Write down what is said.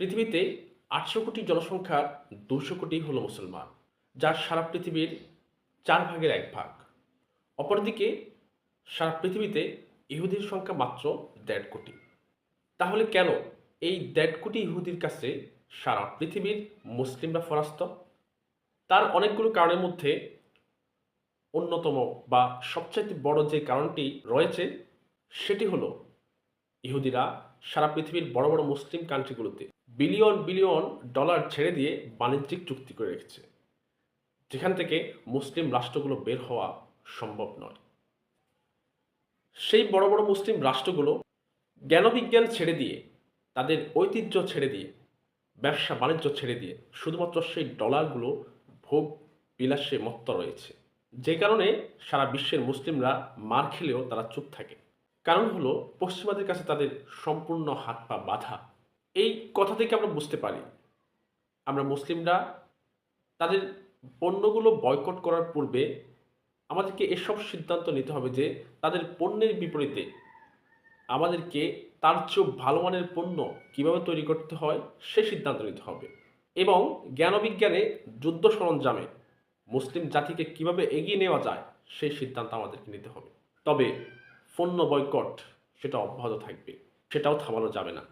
পৃথিবীতে আটশো কোটি জনসংখ্যার দুশো কোটি হলো মুসলমান, যার সারা পৃথিবীর চার ভাগের এক ভাগ। অপরদিকে সারা পৃথিবীতে ইহুদির সংখ্যা মাত্র দেড় কোটি। তাহলে কেন এই দেড় কোটি ইহুদির কাছে সারা পৃথিবীর মুসলিমরা ফরাস্ত তার অনেকগুলো কারণের মধ্যে অন্যতম বা সবচাইতে বড় যে কারণটি রয়েছে, সেটি হলো ইহুদিরা সারা পৃথিবীর বড় বড় মুসলিম কান্ট্রিগুলোতে বিলিয়ন বিলিয়ন ডলার ছেড়ে দিয়ে বাণিজ্যিক চুক্তি করে রেখেছে। যেখান থেকে মুসলিম রাষ্ট্রগুলো বের হওয়া সম্ভব নয়। সেই বড় বড় মুসলিম রাষ্ট্রগুলো জ্ঞানবিজ্ঞান ছেড়ে দিয়ে, তাদের ঐতিহ্য ছেড়ে দিয়ে, ব্যবসা বাণিজ্য ছেড়ে দিয়ে শুধুমাত্র সেই ডলারগুলো ভোগ বিলাসে মত্ত রয়েছে। যে কারণে সারা বিশ্বের মুসলিমরা মার খেলেও তারা চুপ থাকে। কারণ হলো পশ্চিমাদের কাছে তাদের সম্পূর্ণ হাত পা বাঁধা। এই কথা থেকে আমরা বুঝতে পারি। আমরা মুসলিমরা তাদের পণ্যগুলো বয়কট করার পূর্বে আমাদেরকে এসব সিদ্ধান্ত নিতে হবে যে তাদের পণ্যের বিপরীতে আমাদেরকে তার চেয়েও ভালো মানের পণ্য কীভাবে তৈরি করতে হয় সে সিদ্ধান্ত নিতে হবে। এবং জ্ঞানবিজ্ঞানে যুদ্ধ সরঞ্জামে মুসলিম জাতিকে কীভাবে এগিয়ে নেওয়া যায় সেই সিদ্ধান্ত আমাদেরকে নিতে হবে। তবে পণ্য বয়কট সেটা অব্যাহত থাকবে, সেটাও থামানো যাবে না।